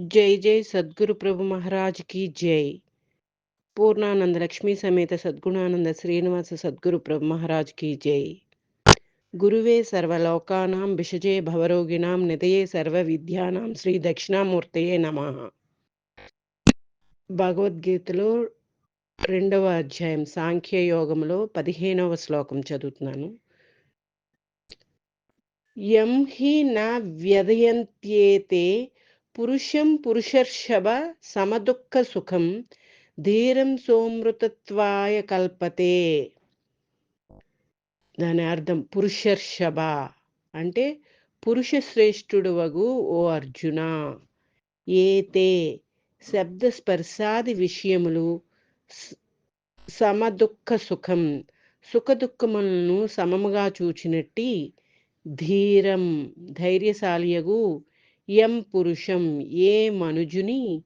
జై జై సద్గురు ప్రభు మహారాజ్కి జై. పూర్ణానంద లక్ష్మీ సమేత సద్గుణానంద శ్రీనివాస సద్గురు ప్రభు మహారాజ్కి జై. గురువే సర్వలోకానాం విషజే భవరోగిణాం నిదయే సర్వ విద్యానాం శ్రీ దక్షిణామూర్తయే నమ. భగవద్గీతలో రెండవ అధ్యాయం సాంఖ్య యోగంలో పదిహేనవ శ్లోకం చదువుతున్నాను. యం హి నా వ్యదయంత్యేతే పురుషం పురుషర్షభ సమదుఃఖ సుఖం ధీరం సోమృతత్వాయ కల్పతే. దాని అర్థం పురుషర్షభ. అంటే పురుష శ్రేష్ఠుడు వగు ఓ అర్జున. ఏతే శబ్ద స్పర్శాది విషయములు సమదుఃఖ సుఖం సుఖదుఖములను సమముగా చూచినట్టి ధీరం ధైర్యశాలియగు ఎం పురుషం ఏ మనుజుని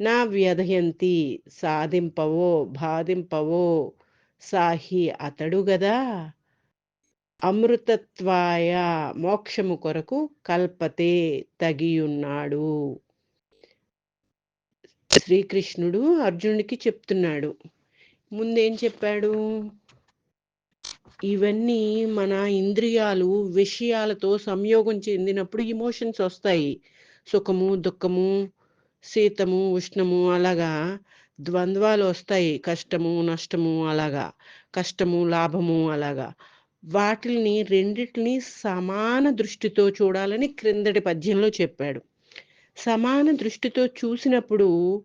నా వ్యధయంతి సాధింపవో బాధింపవో సాహి అతడు గదా. అమృతత్వాయ మోక్షము కొరకు కల్పతే తగియున్నాడు. శ్రీకృష్ణుడు అర్జునుడికి చెప్తున్నాడు. ముందేం చెప్పాడు? ఇవన్నీ మన ఇంద్రియాలు విషయాలతో సంయోగం చెందినప్పుడు ఇమోషన్స్ వస్తాయి. సుఖము దుఃఖము శీతము ఉష్ణము అలాగా ద్వంద్వాలు వస్తాయి. కష్టము నష్టము అలాగా కష్టము లాభము అలాగా. వాటిని రెండిటిని సమాన దృష్టితో చూడాలని క్రిందటి పద్యంలో చెప్పాడు. సమాన దృష్టితో చూసినప్పుడు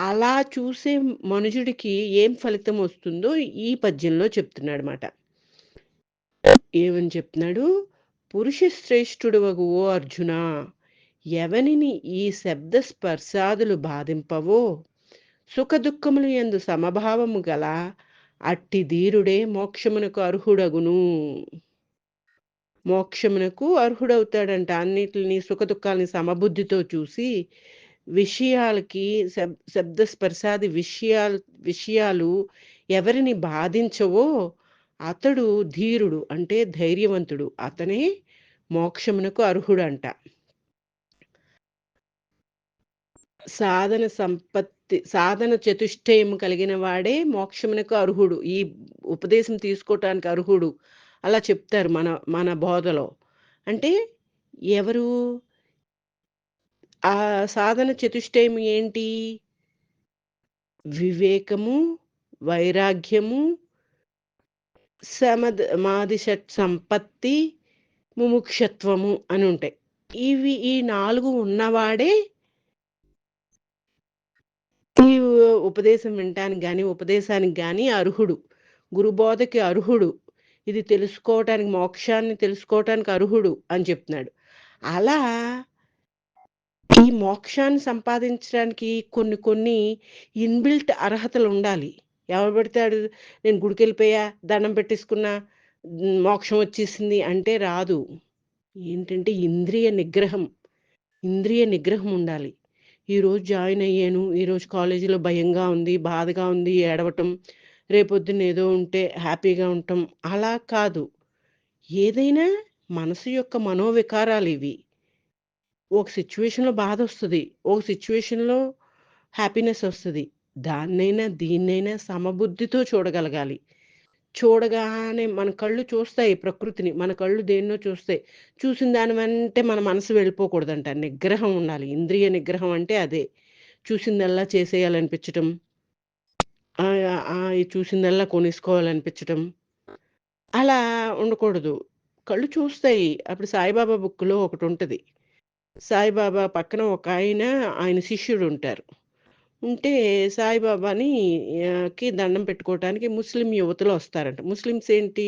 అలా చూసే మనుషుడికి ఏం ఫలితం వస్తుందో ఈ పద్యంలో చెప్తున్నాడు అనమాట ఏమని చెప్తున్నాడు? పురుష శ్రేష్ఠుడవగు ఓ అర్జున ఎవనిని ఈ శబ్ద స్పర్శాదులు బాధింపవో? సుఖదుఖములు ఎందు సమభావము గల అట్టి ధీరుడే మోక్షమునకు అర్హుడగును. మోక్షమునకు అర్హుడవుతాడంట. అన్నిటిని సుఖదుఖాలని సమబుద్ధితో చూసి విషయాలకి శబ్ శబ్ద స్పర్శాది విషయాలు విషయాలు ఎవరిని బాధించవో అతడు ధీరుడు అంటే ధైర్యవంతుడు. అతనే మోక్షమునకు అర్హుడు అంట సాధన సంపత్తి సాధన చతుష్టయం కలిగిన వాడే మోక్షమునకు అర్హుడు. ఈ ఉపదేశం తీసుకోవటానికి అర్హుడు. అలా చెప్తారు మన మన బోధలో. అంటే ఎవరు? ఆ సాధన చతుష్టయం ఏంటి? వివేకము వైరాగ్యము సమద్ మాదిషట్ సంపత్తి ముముక్షత్వము అని ఉంటాయి. ఇవి ఈ నాలుగు ఉన్నవాడే ఈ ఉపదేశం వినటానికి కానీ ఉపదేశానికి కానీ అర్హుడు. గురుబోధకి అర్హుడు. ఇది తెలుసుకోవటానికి మోక్షాన్ని తెలుసుకోవటానికి అర్హుడు అని చెప్తున్నాడు. అలా ఈ మోక్షాన్ని సంపాదించడానికి కొన్ని కొన్ని ఇన్బిల్ట్ అర్హతలు ఉండాలి. ఎవరు పెడతాడు? నేను గుడికి వెళ్ళిపోయా దండం పెట్టేసుకున్నా మోక్షం వచ్చేసింది అంటే రాదు. ఏంటంటే ఇంద్రియ నిగ్రహం ఇంద్రియ నిగ్రహం ఉండాలి. ఈరోజు జాయిన్ అయ్యాను ఈరోజు కాలేజీలో భయంగా ఉంది బాధగా ఉంది ఏడవటం రేపొద్దున ఏదో ఉంటే హ్యాపీగా ఉండటం అలా కాదు. ఏదైనా మనసు యొక్క మనోవికారాలు ఇవి. ఒక సిచ్యువేషన్లో బాధ వస్తుంది ఒక సిచ్యువేషన్లో హ్యాపీనెస్ వస్తుంది. దాన్నైనా దీన్నైనా సమబుద్ధితో చూడగలగాలి. చూడగానే మన కళ్ళు చూస్తాయి ప్రకృతిని. మన కళ్ళు దేన్నో చూస్తాయి. చూసిన దాని వెంటే మన మనసు వెళ్ళిపోకూడదంట. నిగ్రహం ఉండాలి. ఇంద్రియ నిగ్రహం అంటే అదే. చూసిందల్లా చేసేయాలనిపించటం. చూసిందల్లా కొనేసుకోవాలనిపించటం. అలా ఉండకూడదు. కళ్ళు చూస్తాయి. అప్పుడు సాయిబాబా బుక్లో ఒకటి ఉంటుంది సాయిబాబా పక్కన ఒక ఆయన ఆయన శిష్యుడు ఉంటారు ఉంటే సాయిబాబాని కి దండం పెట్టుకోవటానికి ముస్లిం యువతలు వస్తారంట. ముస్లిమ్స్ ఏంటి?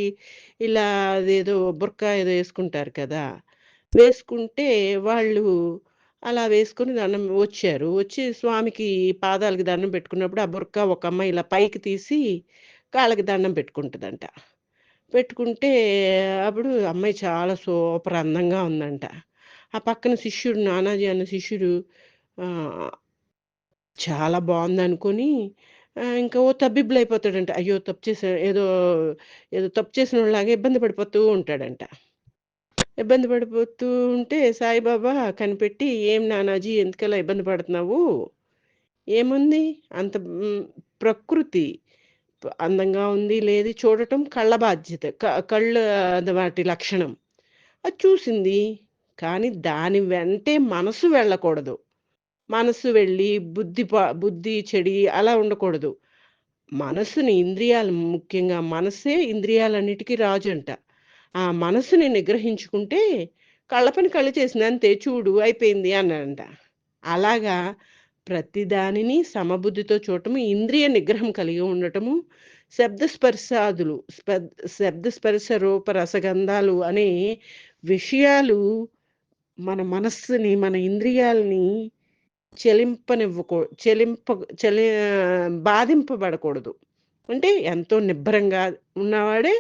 ఇలా అదేదో బుర్కా ఏదో వేసుకుంటారు కదా. వేసుకుంటే వాళ్ళు అలా వేసుకొని దండం వచ్చారు. వచ్చి స్వామికి పాదాలకి దండం పెట్టుకున్నప్పుడు ఆ బుర్కా ఒక అమ్మాయి ఇలా పైకి తీసి కాళ్ళకి దండం పెట్టుకుంటుందంట. పెట్టుకుంటే అప్పుడు అమ్మాయి చాలా సూపర్ అందంగా ఉందంట. ఆ పక్కన శిష్యుడు నానాజీ అన్న శిష్యుడు చాలా బాగుందనుకొని ఇంకా ఓ తబ్బిబ్బులయిపోతాడంట. అయ్యో! తప్పు చేసిన ఏదో, ఏదో తప్పు చేసినోడిలాగా ఇబ్బంది పడిపోతూ ఉంటాడంట. ఇబ్బంది పడిపోతూ ఉంటే సాయిబాబా కనిపెట్టి, "ఏం నానాజీ ఎందుకలా ఇబ్బంది పడుతున్నావు? ఏముంది అంత ప్రకృతి అందంగా ఉంది, లేదు చూడటం కళ్ళ బాధ్యత. క కళ్ళ వాటి లక్షణం. అది చూసింది. కానీ దాని వెంటే మనసు వెళ్ళకూడదు. మనసు వెళ్ళి బుద్ధి బుద్ధి చెడి అలా ఉండకూడదు. మనసుని ఇంద్రియాలు ముఖ్యంగా మనసే ఇంద్రియాలన్నిటికి అంట ఆ మనసుని నిగ్రహించుకుంటే కళ్ళ పని కళ్ళు చేసింది అంతే చూడు అయిపోయింది అన్నాడంట. అలాగా ప్రతిదానిని సమబుద్ధితో చూడటము, ఇంద్రియ నిగ్రహం కలిగి ఉండటము, శబ్దస్పర్శాదులు శబ్దస్పర్శ రూప రసగంధాలు అనే విషయాలు మన మనస్సుని, మన ఇంద్రియాలని చెలింపనివ్వకూ చెలింప చెలి బాధింపబడకూడదు. అంటే ఎంతో నిబ్బరంగా ఉన్నవాడే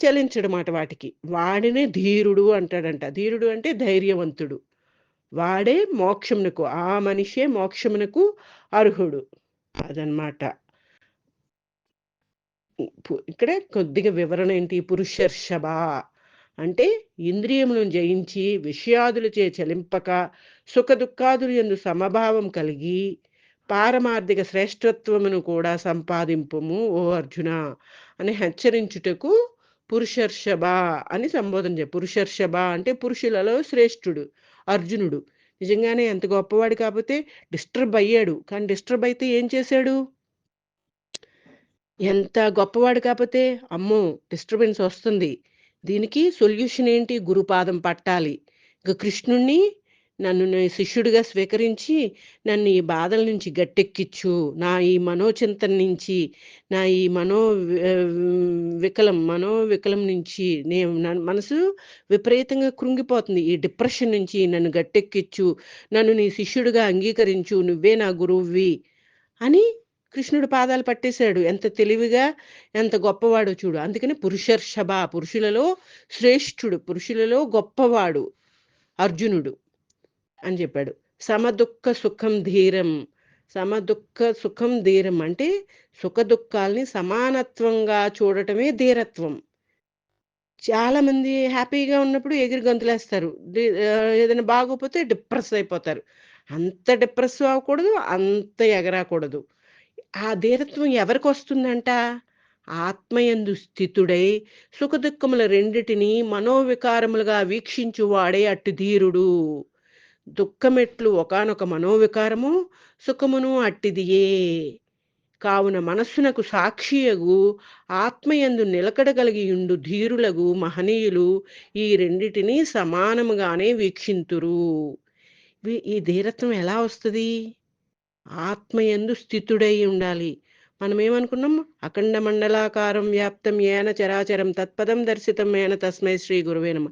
చలించడమాట వాటికి. వాడినే ధీరుడు అంటాడంట. ధీరుడు అంటే ధైర్యవంతుడు. వాడే మోక్షమునకు ఆ మనిషే మోక్షమునకు అర్హుడు. అదనమాట. హ్మ్. ఇక్కడ కొద్దిగా వివరణ ఏంటి? పురుషర్షభ అంటే ఇంద్రియములను జయించి విషయాదులచే చలింపక సుఖదుఃఖాదుల యందు సమభావం కలిగి పారమార్థిక శ్రేష్ఠత్వమును కూడా సంపాదింపుము ఓ అర్జున అని హెచ్చరించుటకు పురుషర్షభ అని సంబోధన చే పురుషర్షభ అంటే పురుషులలో శ్రేష్ఠుడు అర్జునుడు. నిజంగానే ఎంత గొప్పవాడు కాకపోతే డిస్టర్బ్ అయ్యాడు. కానీ డిస్టర్బ్ అయితే ఏం చేశాడు? ఎంత గొప్పవాడు కాకపోతే అమ్మో! డిస్టర్బెన్స్ వస్తుంది. దీనికి సొల్యూషన్ ఏంటి? గురుపాదం పట్టాలి. ఇక కృష్ణుణ్ణి నన్ను నీ శిష్యుడిగా స్వీకరించి నన్ను ఈ బాధల నుంచి గట్టెక్కిచ్చు. నా ఈ మనోచింతన నుంచి, నా ఈ మనో వికలం మనో వికలం మనోవికలం నుంచి నేను మనసు విపరీతంగా కృంగిపోతుంది. ఈ డిప్రెషన్ నుంచి నన్ను గట్టెక్కిచ్చు. నన్ను నీ శిష్యుడిగా అంగీకరించు. నువ్వే నా గురువువి అని కృష్ణుడు పాదాలు పట్టేశాడు. ఎంత తెలివిగా, ఎంత గొప్పవాడో చూడు. అందుకని పురుషర్షభ పురుషులలో శ్రేష్ఠుడు. పురుషులలో గొప్పవాడు అర్జునుడు అని చెప్పాడు. సమదుఃఖ సుఖం ధీరం. సమదుఃఖ సుఖం ధీరం అంటే సుఖదుఃఖాల్ని సమానత్వంగా చూడటమే ధీరత్వం. చాలామంది హ్యాపీగా ఉన్నప్పుడు ఎగిరి గంతులేస్తారు. ఏదైనా బాగోపోతే డిప్రెస్ అయిపోతారు. అంత డిప్రెస్ అవ్వకూడదు. అంత ఎగరకూడదు. ఆ ధీరత్వం ఎవరికి వస్తుందంట ఆత్మయందు స్థితుడై సుఖదుఃఖముల రెండిటిని మనోవికారములుగా వీక్షించువాడే అట్టి ధీరుడు. దుఃఖమెట్లు ఒకానొక మనోవికారము, సుఖమును అట్టిదియే. కావున మనస్సునకు సాక్షియగు ఆత్మయందు నిలకడ కలిగియుండు ధీరులగు మహనీయులు ఈ రెండిటిని సమానముగానే వీక్షింతురు. ఈ ధీరత్వం ఎలా వస్తుంది ఆత్మయందు స్థితుడై ఉండాలి. మనమేమనుకున్నాం? అఖండ మండలాకారం వ్యాప్తం ఏన చరాచరం తత్పదం దర్శితం ఏన తస్మై శ్రీ గురువేనమ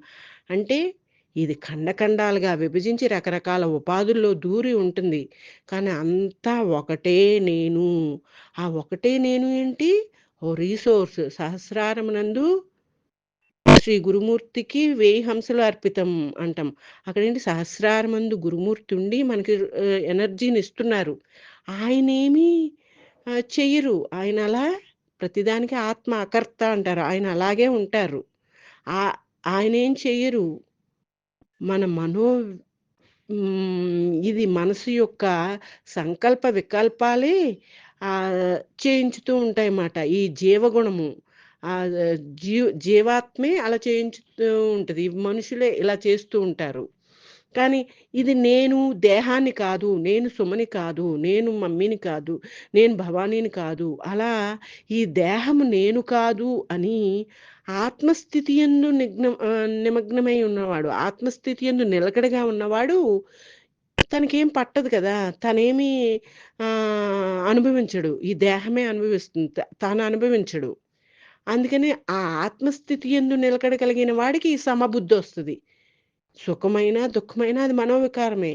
అంటే ఇది ఖండఖండాలుగా విభజించి రకరకాల ఉపాధుల్లో దూరి ఉంటుంది. కానీ అంతా ఒకటే నేను. ఆ ఒకటే నేను ఏంటి? ఓ రీసోర్స్ సహస్రారమునందు శ్రీ గురుమూర్తికి వేయి హంసలు అర్పితం అంటాం. అక్కడేంటి సహస్రారమందు గురుమూర్తి ఉండి మనకి ఎనర్జీని ఇస్తున్నారు. ఆయనేమి చెయ్యరు. ఆయన అలా ప్రతిదానికి ఆత్మ అకర్త అంటారు. ఆయన అలాగే ఉంటారు. ఆ ఆయనేం చెయ్యరు. మన మనో ఇది మనసు యొక్క సంకల్ప వికల్పాలే చేయించుతూ ఉంటాయన్నమాట. ఈ జీవగుణము ఆ జీవ్ జీవాత్మే అలా చేయించుతూ ఉంటుంది మనుషులే ఇలా చేస్తూ ఉంటారు. కానీ ఇది నేను దేహాన్ని కాదు, నేను సుమని కాదు, నేను మమ్మీని కాదు, నేను భవానీని కాదు. అలా ఈ దేహము నేను కాదు అని ఆత్మస్థితి ఎందు నిగ్నం నిమగ్నమై ఉన్నవాడు, ఆత్మస్థితి ఎందు నిలకడగా ఉన్నవాడు తనకేం పట్టదు కదా! తనేమి అనుభవించడు. ఈ దేహమే అనుభవిస్తుంది. తాను అనుభవించడు. అందుకనే ఆ ఆత్మస్థితి ఎందు నిలకడగలిగిన వాడికి ఈ వస్తుంది సుఖమైన దుఃఖమైనా అది మనోవికారమే.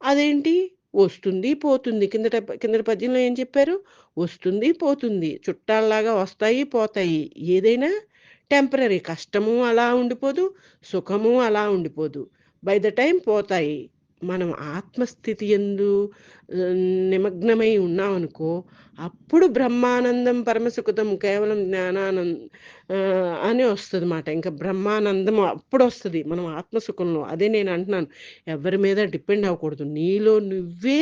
అదేంటి? వస్తుంది, పోతుంది. కిందట కిందటి పద్యంలో ఏం చెప్పారు? వస్తుంది, పోతుంది. చుట్టాల్లాగా వస్తాయి, పోతాయి. ఏదైనా టెంపరరీ. కష్టము అలా ఉండిపోదు, సుఖము అలా ఉండిపోదు. బై ద టైం పోతాయి. మనం ఆత్మస్థితి ఎందు నిమగ్నమై ఉన్నామనుకో, అప్పుడు బ్రహ్మానందం పరమసుఖతం కేవలం జ్ఞానానం అని వస్తుంది మాట ఇంకా బ్రహ్మానందం అప్పుడు వస్తుంది మనం ఆత్మసుఖంలో. అదే నేను అంటున్నాను ఎవరి మీద డిపెండ్ అవ్వకూడదు. నీలో నువ్వే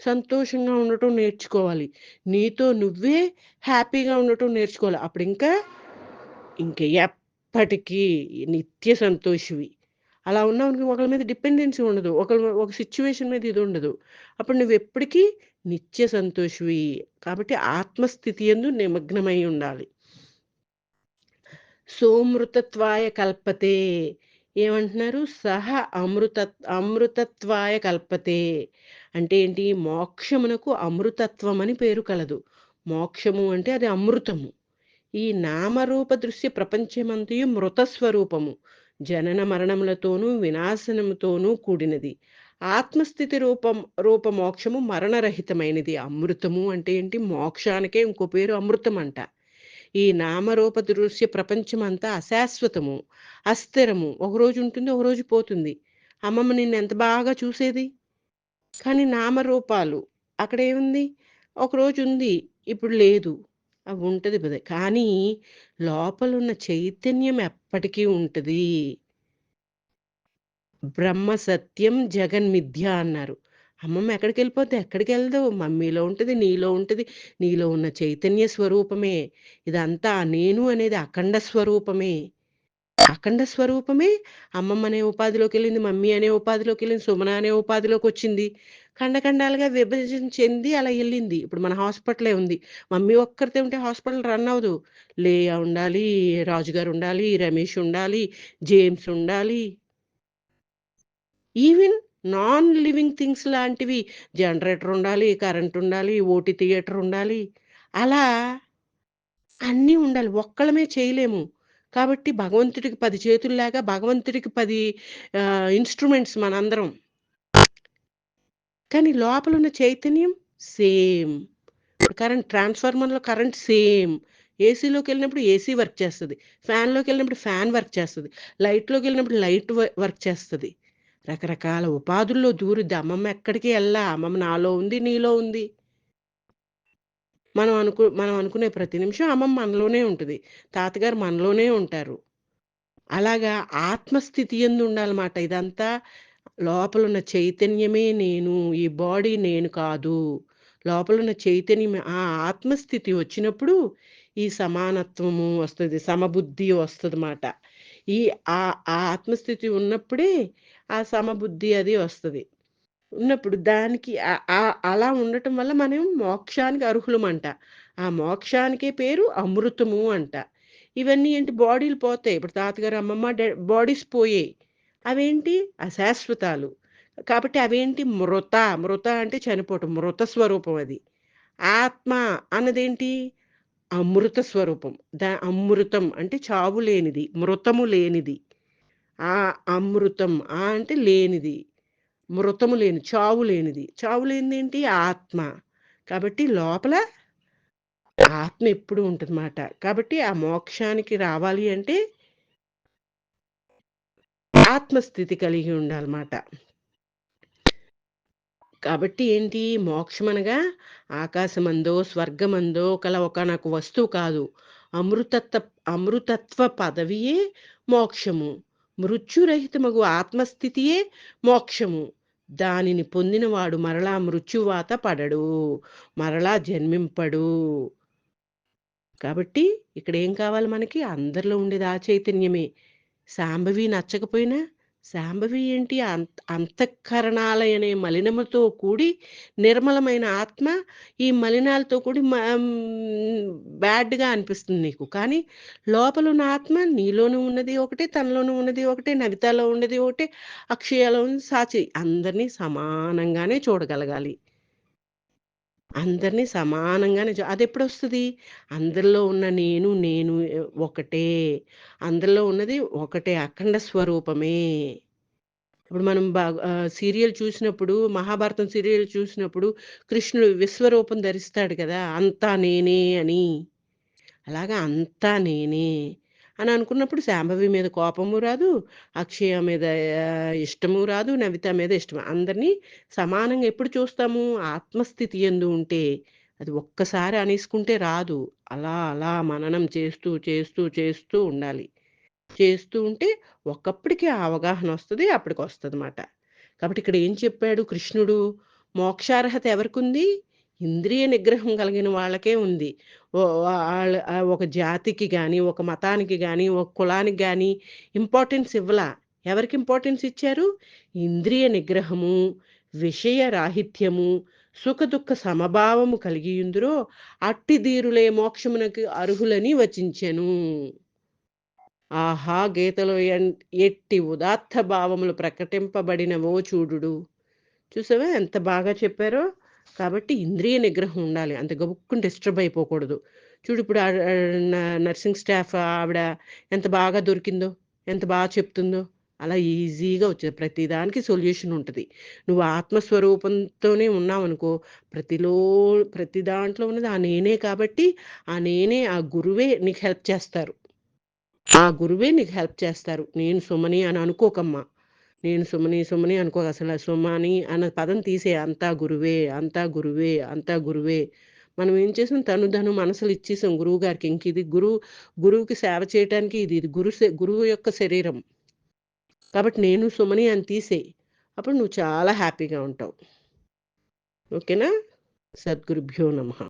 సంతోషంగా ఉండటం నేర్చుకోవాలి. నీతో నువ్వే హ్యాపీగా ఉండటం నేర్చుకోవాలి. అప్పుడు ఇంకా ఇంక ఎప్పటికీ నిత్య సంతోషివి. అలా ఉన్నవానికి ఒకరి మీద డిపెండెన్సీ ఉండదు. ఒకరి ఒక సిచ్యువేషన్ మీద ఇది ఉండదు అప్పుడు నువ్వు ఎప్పటికీ నిత్య సంతోషివి. కాబట్టి ఆత్మస్థితి ఎందు నిమగ్నమై ఉండాలి. సోమృతత్వాయ కల్పతే. ఏమంటున్నారు? సహ అమృత అమృతత్వాయ కల్పతే. అంటే ఏంటి? మోక్షమునకు అమృతత్వం అని పేరు కలదు. మోక్షము అంటే అది అమృతము. ఈ నామరూప దృశ్య ప్రపంచమంతయు మృత స్వరూపము. జనన మరణములతోనూ, వినాశనముతోనూ కూడినది. ఆత్మస్థితి రూపం రూప మోక్షము మరణరహితమైనది. అమృతము అంటే ఏంటి? మోక్షానికే ఇంకో పేరు అమృతం అంట ఈ నామరూప దృశ్య ప్రపంచమంతా అశాశ్వతము, అస్థిరము. ఒకరోజు ఉంటుంది, ఒకరోజు పోతుంది. అమ్మమ్మ నిన్నెంత బాగా చూసేది. కానీ నామరూపాలు. అక్కడేముంది? ఒకరోజుంది, ఇప్పుడు లేదు. అవి ఉంటుంది పదే కానీ లోపలున్న చైతన్యం ఎప్పటికీ ఉంటుంది బ్రహ్మ సత్యం, జగన్ మిథ్య అన్నారు. అమ్మమ్మ ఎక్కడికెళ్ళిపోద్ది? ఎక్కడికెళ్ళదు. మమ్మీలో ఉంటుంది నీలో ఉంటుంది నీలో ఉన్న చైతన్య స్వరూపమే. ఇదంతా నేను అనేది అఖండ స్వరూపమే. అఖండ స్వరూపమే అమ్మమ్మ అనే ఉపాధిలోకి వెళ్ళింది మమ్మీ అనే ఉపాధిలోకి వెళ్ళింది సుమన అనే ఉపాధిలోకి వచ్చింది ఖండఖండాలుగా విభజన చెంది అలా వెళ్ళింది ఇప్పుడు మన హాస్పిటలే ఉంది. మమ్మీ ఒక్కరితే ఉంటే హాస్పిటల్ రన్ అవ్వదు. లేయా ఉండాలి, రాజుగారు ఉండాలి, రమేష్ ఉండాలి, జేమ్స్ ఉండాలి. ఈవెన్ నాన్ లివింగ్ థింగ్స్ లాంటివి జనరేటర్ ఉండాలి, కరెంట్ ఉండాలి, ఓటీ థియేటర్ ఉండాలి. అలా అన్నీ ఉండాలి. ఒక్కళ్ళమే చేయలేము. కాబట్టి భగవంతుడికి పది చేతుల్లాగా భగవంతుడికి పది ఇన్‌స్ట్రుమెంట్స్ మనందరం. కానీ లోపల ఉన్న చైతన్యం సేమ్. ఇప్పుడు కరెంట్ ట్రాన్స్‌ఫార్మర్‌లో కరెంట్ సేమ్. ఏసీలోకి వెళ్ళినప్పుడు ఏసీ వర్క్ చేస్తుంది ఫ్యాన్లోకి వెళ్ళినప్పుడు ఫ్యాన్ వర్క్ చేస్తుంది లైట్లోకి వెళ్ళినప్పుడు లైట్ వ వర్క్ చేస్తుంది రకరకాల ఉపాధుల్లో దూరిద్ది. అమ్మమ్మ ఎక్కడికి వెళ్ళా అమ్మమ్మ నాలో ఉంది, నీలో ఉంది. మనం అనుకు మనం అనుకునే ప్రతి నిమిషం అమ్మమ్మ మనలోనే ఉంటుంది తాతగారు మనలోనే ఉంటారు. అలాగా ఆత్మస్థితి ఎందు ఉండాలన్నమాట ఇదంతా లోపలున్న చైతన్యమే నేను. ఈ బాడీ నేను కాదు. లోపలున్న చైతన్యం ఆ ఆత్మస్థితి వచ్చినప్పుడు ఈ సమానత్వము వస్తుంది సమబుద్ధి వస్తుంది మాట ఈ ఆ ఆ ఆత్మస్థితి ఉన్నప్పుడే ఆ సమబుద్ధి అది వస్తుంది ఉన్నప్పుడు దానికి అలా ఉండటం వల్ల మనం మోక్షానికి అర్హులమంట. ఆ మోక్షానికే పేరు అమృతము అంట. ఇవన్నీ ఏంటి బాడీలు పోతాయి. ఇప్పుడు తాతగారు, అమ్మమ్మ బాడీస్ పోయాయి. అవేంటి? అశాశ్వతాలు. కాబట్టి అవేంటి? మృత. మృత అంటే చనిపోవటం. మృత స్వరూపం అది. ఆత్మ అన్నదేంటి? అమృత స్వరూపం. దా అమృతం అంటే చావు లేనిది. మృతము లేనిది. ఆ అమృతం. ఆ అంటే లేనిది. మృతము లేని చావు లేనిది. చావు లేనిదేంటి? ఆత్మ. కాబట్టి లోపల ఆత్మ ఎప్పుడూ ఉంటుందన్నమాట కాబట్టి ఆ మోక్షానికి రావాలి అంటే ఆత్మస్థితి కలిగి ఉండాలన్నమాట కాబట్టి ఏంటి? మోక్షం అనగా ఆకాశమందో, స్వర్గమందో కల నాకు వస్తువు కాదు. అమృతత్వ అమృతత్వ పదవియే మోక్షము. మృత్యురహితమగు ఆత్మస్థితియే మోక్షము. దానిని పొందినవాడు మరలా మృత్యువాత పడడు. మరలా జన్మింపడు. కాబట్టి ఇక్కడ ఏం కావాలి మనకి? అందరిలో ఉండేది ఆ చైతన్యమే. శాంభవి నచ్చకపోయినా శాంభవి ఏంటి? అంత అంతఃకరణాలయనే మలినముతో కూడి నిర్మలమైన ఆత్మ ఈ మలినాలతో కూడి మ బ్యాడ్‌గా అనిపిస్తుంది నీకు. కానీ లోపల ఉన్న ఆత్మ నీలోనూ ఉన్నది ఒకటే, తనలోనూ ఉన్నది ఒకటే, నవితాలో ఉన్నది ఒకటే, అక్షయలో సాచి. అందరిని సమానంగానే చూడగలగాలి. అందరిని సమానంగానే అది ఎప్పుడు వస్తుంది అందరిలో ఉన్న నేను, నేను ఒకటే. అందరిలో ఉన్నది ఒకటే అఖండ స్వరూపమే. ఇప్పుడు మనం బాగ్ సీరియల్ చూసినప్పుడు 'మహాభారతం' సీరియల్ చూసినప్పుడు కృష్ణుడు విశ్వరూపం ధరిస్తాడు కదా! అంతా నేనే అని. అలాగా అంతా నేనే. అని అనుకున్నప్పుడు శాంభవి మీద కోపము రాదు, అక్షయ మీద ఇష్టము రాదు, నవిత మీద ఇష్టం. అందరినీ సమానంగా ఎప్పుడు చూస్తాము? ఆత్మస్థితి ఎందు ఉంటే. అది ఒక్కసారి అనేసుకుంటే రాదు. అలా అలా మననం చేస్తూ, చేస్తూ, చేస్తూ ఉండాలి. చేస్తూ ఉంటే ఒకప్పటికే అవగాహన వస్తుంది అప్పటికి వస్తుంది అన్నమాట కాబట్టి ఇక్కడ ఏం చెప్పాడు కృష్ణుడు? మోక్షార్హత ఎవరికుంది? ఇంద్రియ నిగ్రహం కలిగిన వాళ్ళకే ఉంది. వాళ్ళ ఒక జాతికి కానీ ఒక మతానికి కానీ ఒక కులానికి కానీ ఇంపార్టెన్స్ ఇవ్వలా. ఎవరికి ఇంపార్టెన్స్ ఇచ్చారు? ఇంద్రియ నిగ్రహము, విషయ రాహిత్యము, సుఖదుఃఖ సమభావము కలిగియుందురో అట్టి ధీరులే మోక్షమునకు అర్హులని వచించెను. ఆహా! గీతలో ఎన్ ఎట్టి ఉదాత్త భావములు ప్రకటింపబడినవో చూడుడు. చూసావా ఎంత బాగా చెప్పారో? కాబట్టి ఇంద్రియ నిగ్రహం ఉండాలి. అంత గబుక్కుని డిస్టర్బ్ అయిపోకూడదు. చూడు ఇప్పుడు నర్సింగ్ స్టాఫ్ ఆవిడ ఎంత బాగా దొరికిందో, ఎంత బాగా చెప్తుందో. అలా ఈజీగా వచ్చేది. ప్రతి దానికి సొల్యూషన్ ఉంటుంది నువ్వు ఆత్మస్వరూపంతోనే ఉన్నావనుకో, ప్రతిలో ప్రతి దాంట్లో ఉన్నది ఆ నేనే కాబట్టి, ఆ నేనే ఆ గురువే నీకు హెల్ప్ చేస్తారు. ఆ గురువే నీకు హెల్ప్ చేస్తారు. నేను సుమని అని అనుకోకమ్మా. నేను సుమని, సుమని అనుకో అసలు సుమని అన్న పదం తీసే అంతా గురువే, అంతా గురువే, అంతా గురువే. మనం ఏం చేసాం తను, ధను మనసులు ఇచ్చేసాం గురువు గారికి ఇంక ఇది గురువు గురువుకి సేవ చేయటానికి ఇది ఇది గురు గురువు యొక్క శరీరం. కాబట్టి నేను సుమని అని తీసేయి. అప్పుడు నువ్వు చాలా హ్యాపీగా ఉంటావు. ఓకేనా? సద్గురుభ్యో నమః.